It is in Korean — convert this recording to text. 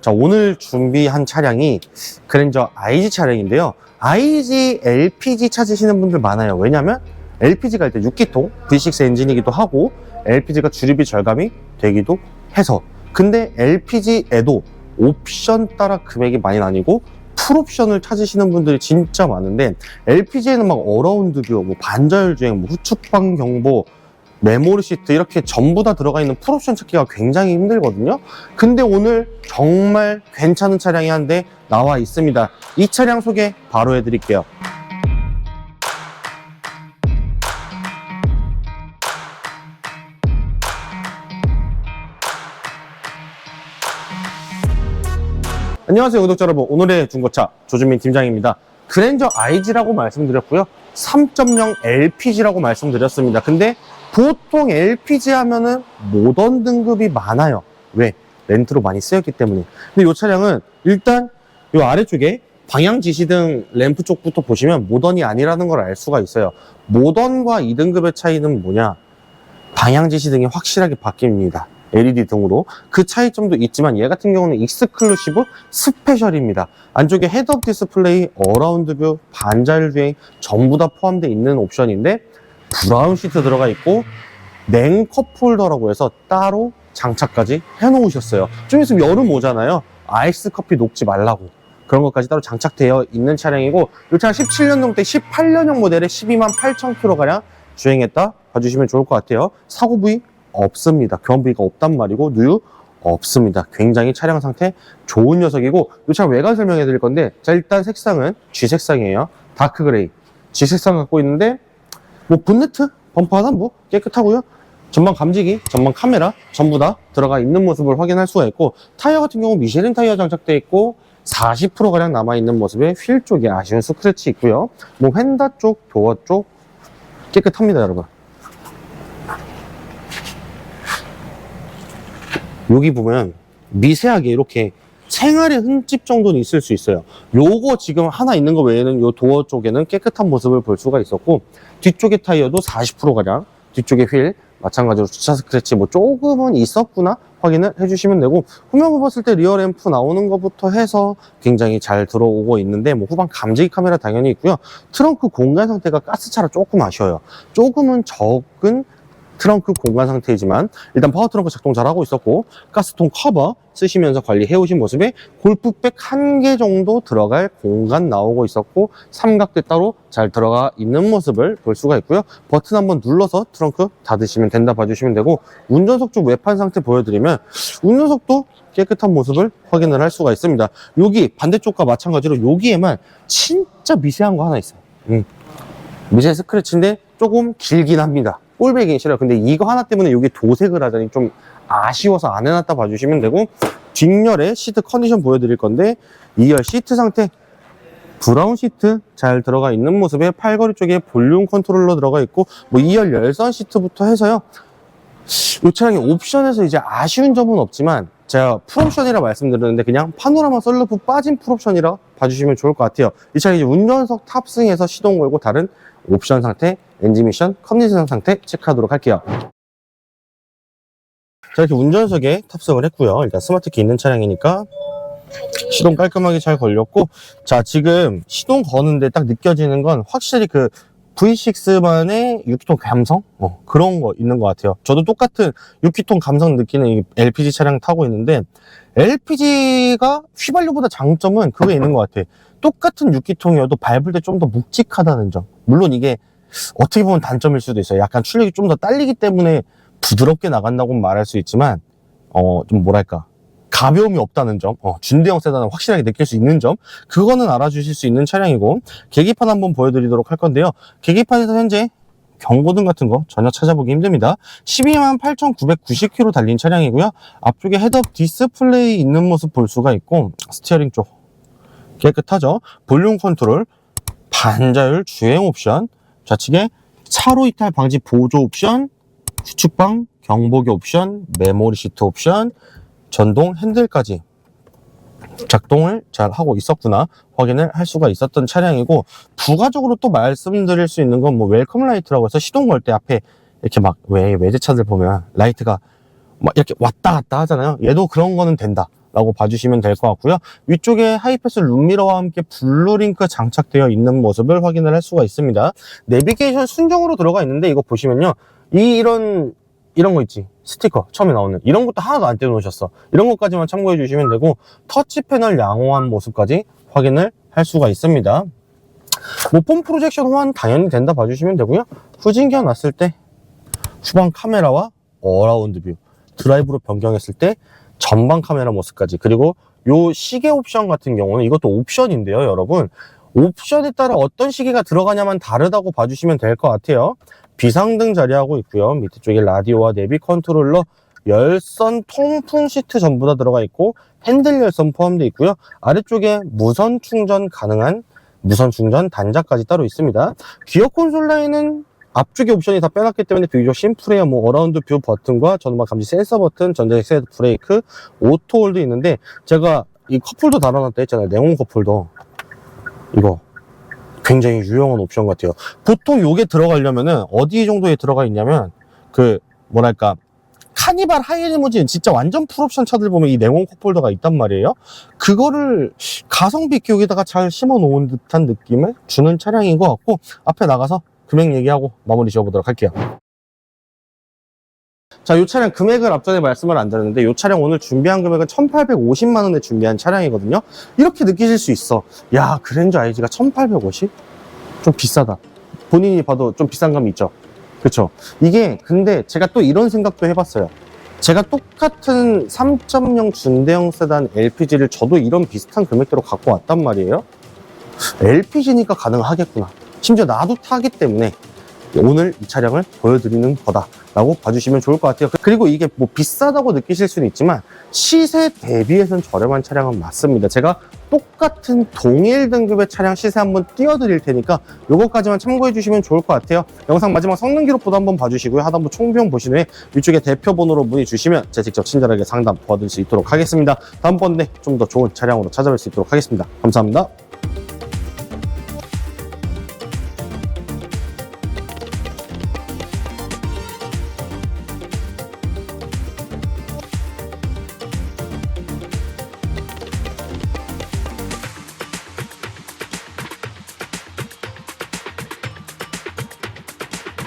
자, 오늘 준비한 차량이 그랜저 IG 차량인데요. IG LPG 찾으시는 분들 많아요. 왜냐면 LPG가 일단 6기통 V6 엔진이기도 하고 LPG가 주류비 절감이 되기도 해서 근데 LPG에도 옵션 따라 금액이 많이 나뉘고 풀옵션을 찾으시는 분들이 진짜 많은데 LPG에는 막 어라운드 뷰, 뭐 반자율 주행, 뭐 후측방 경보, 메모리 시트 이렇게 전부 다 들어가 있는 풀옵션 찾기가 굉장히 힘들거든요. 근데 오늘 정말 괜찮은 차량이 한 대 나와 있습니다. 이 차량 소개 바로 해드릴게요. 안녕하세요 구독자 여러분 오늘의 중고차 조준민 팀장입니다 그랜저 IG라고 말씀드렸고요 3.0 LPG라고 말씀드렸습니다 근데 보통 LPG 하면은 모던 등급이 많아요. 왜? 렌트로 많이 쓰였기 때문에. 근데 이 차량은 일단 이 아래쪽에 방향 지시등 램프 쪽부터 보시면 모던이 아니라는 걸 알 수가 있어요. 모던과 2등급의 차이는 뭐냐? 방향 지시등이 확실하게 바뀝니다. LED 등으로. 그 차이점도 있지만 얘 같은 경우는 익스클루시브 스페셜입니다. 안쪽에 헤드업 디스플레이, 어라운드 뷰, 반자율 주행 전부 다 포함되어 있는 옵션인데 브라운 시트 들어가 있고 냉컵 홀더라고 해서 따로 장착까지 해놓으셨어요. 좀 있으면 여름 오잖아요. 아이스 커피 녹지 말라고. 그런 것까지 따로 장착되어 있는 차량이고 이 차량 17년형 때 18년형 모델에 12만 8천 킬로가량 주행했다 봐주시면 좋을 것 같아요. 사고 부위 없습니다. 교환 부위가 없단 말이고 누유 없습니다. 굉장히 차량 상태 좋은 녀석이고 이 차량 외관 설명해 드릴 건데 자 일단 색상은 G 색상이에요. 다크 그레이 G 색상 갖고 있는데 뭐 본네트 범퍼 하나 뭐 깨끗하고요. 전방 감지기, 전방 카메라 전부 다 들어가 있는 모습을 확인할 수가 있고 타이어 같은 경우 미쉐린 타이어 장착돼 있고 40% 가량 남아 있는 모습에 휠 쪽에 아쉬운 스크래치 있고요. 뭐 휀다 쪽, 도어 쪽 깨끗합니다, 여러분. 여기 보면 미세하게 이렇게 생활의 흠집 정도는 있을 수 있어요. 요거 지금 하나 있는 거 외에는 요 도어 쪽에는 깨끗한 모습을 볼 수가 있었고 뒤쪽의 타이어도 40%가량 뒤쪽의 휠 마찬가지로 주차 스크래치 뭐 조금은 있었구나 확인을 해주시면 되고 후면부 봤을 때 리어 램프 나오는 것부터 해서 굉장히 잘 들어오고 있는데 뭐 후방 감지기 카메라 당연히 있고요 트렁크 공간 상태가 가스차라 조금 아쉬워요 조금은 적은 트렁크 공간 상태이지만 일단 파워 트렁크 작동 잘 하고 있었고 가스통 커버 쓰시면서 관리해 오신 모습에 골프백 한 개 정도 들어갈 공간 나오고 있었고 삼각대 따로 잘 들어가 있는 모습을 볼 수가 있고요 버튼 한번 눌러서 트렁크 닫으시면 된다 봐주시면 되고 운전석 쪽 외판 상태 보여드리면 운전석도 깨끗한 모습을 확인을 할 수가 있습니다 여기 반대쪽과 마찬가지로 여기에만 진짜 미세한 거 하나 있어요 음. 미세 스크래치인데 조금 길긴 합니다. 꼴배기 싫어요. 근데 이거 하나 때문에 여기 도색을 하자니 좀 아쉬워서 안 해놨다 봐주시면 되고 뒷열에 시트 컨디션 보여드릴 건데 2열 시트 상태 브라운 시트 잘 들어가 있는 모습에 팔걸이 쪽에 볼륨 컨트롤러 들어가 있고 뭐 2열 열선 시트부터 해서요 이 차량의 옵션에서 이제 아쉬운 점은 없지만 제가 풀옵션이라 말씀드렸는데 그냥 파노라마 썰루프 빠진 풀옵션이라 봐주시면 좋을 것 같아요 이 차량 이제 운전석 탑승해서 시동 걸고 다른 옵션 상태, 엔진 미션, 컨디션 상태 체크하도록 할게요. 자, 이렇게 운전석에 탑승을 했고요. 일단 스마트키 있는 차량이니까 시동 깔끔하게 잘 걸렸고, 자, 지금 시동 거는데 딱 느껴지는 건 확실히 그 V6만의 6기통 감성? 어, 그런 거 있는 것 같아요. 저도 똑같은 6기통 감성 느끼는 이 LPG 차량 타고 있는데, LPG가 휘발유보다 장점은 그게 있는 것 같아. 똑같은 6기통이어도 밟을 때 좀 더 묵직하다는 점. 물론 이게 어떻게 보면 단점일 수도 있어요. 약간 출력이 좀 더 딸리기 때문에 부드럽게 나간다고 말할 수 있지만, 어, 좀 뭐랄까. 가벼움이 없다는 점, 어, 준대형 세단을 확실하게 느낄 수 있는 점, 그거는 알아주실 수 있는 차량이고, 계기판 한번 보여드리도록 할 건데요. 계기판에서 현재 경고등 같은 거 전혀 찾아보기 힘듭니다. 12만 8,990km 달린 차량이고요. 앞쪽에 헤드업 디스플레이 있는 모습 볼 수가 있고, 스티어링 쪽 깨끗하죠. 볼륨 컨트롤, 반자율 주행 옵션, 좌측에 차로 이탈 방지 보조 옵션, 후측방 경보기 옵션, 메모리 시트 옵션, 전동 핸들까지 작동을 잘 하고 있었구나 확인을 할 수가 있었던 차량이고 부가적으로 또 말씀드릴 수 있는 건 뭐 웰컴 라이트라고 해서 시동 걸 때 앞에 이렇게 막 왜 외제차들 보면 라이트가 막 이렇게 왔다 갔다 하잖아요 얘도 그런 거는 된다 라고 봐주시면 될 것 같고요. 위쪽에 하이패스 룸미러와 함께 블루링크 장착되어 있는 모습을 확인을 할 수가 있습니다. 내비게이션 순정으로 들어가 있는데 이거 보시면요. 이 이런 이런 거 있지 스티커 처음에 나오는 이런 것도 하나도 안 떼놓으셨어 이런 것까지만 참고해 주시면 되고 터치 패널 양호한 모습까지 확인을 할 수가 있습니다 모폰 프로젝션 호환 당연히 된다 봐주시면 되고요 후진기어 놨을 때 후방 카메라와 어라운드 뷰 드라이브로 변경했을 때 전방 카메라 모습까지. 그리고 요 시계 옵션 같은 경우는 이것도 옵션인데요 여러분. 옵션에 따라 어떤 시계가 들어가냐만 다르다고 봐주시면 될 것 같아요. 비상등 자리하고 있고요. 밑에 쪽에 라디오와 내비 컨트롤러 열선 통풍 시트 전부 다 들어가 있고 핸들 열선 포함되어 있고요. 아래쪽에 무선 충전 가능한 무선 충전 단자까지 따로 있습니다. 기어 콘솔 라인은 앞쪽에 옵션이 다 빼놨기 때문에 비교적 심플해요. 뭐 어라운드 뷰 버튼과 전방 감지 센서 버튼, 전자식 세트 브레이크, 오토 홀도 있는데 제가 이 컵홀더 달아놨다 했잖아요. 네온 컵홀더. 이거 굉장히 유용한 옵션 같아요. 보통 요게 들어가려면은 어디 정도에 들어가 있냐면 그 뭐랄까 카니발 하이리무진 진짜 완전 풀옵션 차들 보면 이 네온 컵홀더가 있단 말이에요. 그거를 가성비 기업에다가 잘 심어 놓은 듯한 느낌을 주는 차량인 것 같고 앞에 나가서 금액 얘기하고 마무리 지어보도록 할게요. 자, 이 차량 금액을 앞전에 말씀을 안 드렸는데 이 차량 오늘 준비한 금액은 1,850만 원에 준비한 차량이거든요. 이렇게 느끼실 수 있어. 야, 그랜저 IG가 1,850? 좀 비싸다. 본인이 봐도 좀 비싼 감이 있죠. 그렇죠. 이게 근데 제가 또 이런 생각도 해봤어요. 제가 똑같은 3.0 중대형 세단 LPG를 저도 이런 비슷한 금액대로 갖고 왔단 말이에요. LPG니까 가능하겠구나. 심지어 나도 타기 때문에 오늘 이 차량을 보여드리는 거다라고 봐주시면 좋을 것 같아요. 그리고 이게 뭐 비싸다고 느끼실 수는 있지만 시세 대비해서는 저렴한 차량은 맞습니다. 제가 똑같은 동일 등급의 차량 시세 한번 띄워드릴 테니까 요거까지만 참고해 주시면 좋을 것 같아요. 영상 마지막 성능 기록부도 한번 봐주시고요. 하단부 총비용 보신 후에 위쪽에 대표 번호로 문의 주시면 제가 직접 친절하게 상담 도와드릴 수 있도록 하겠습니다. 다음번에 좀 더 좋은 차량으로 찾아뵐 수 있도록 하겠습니다. 감사합니다.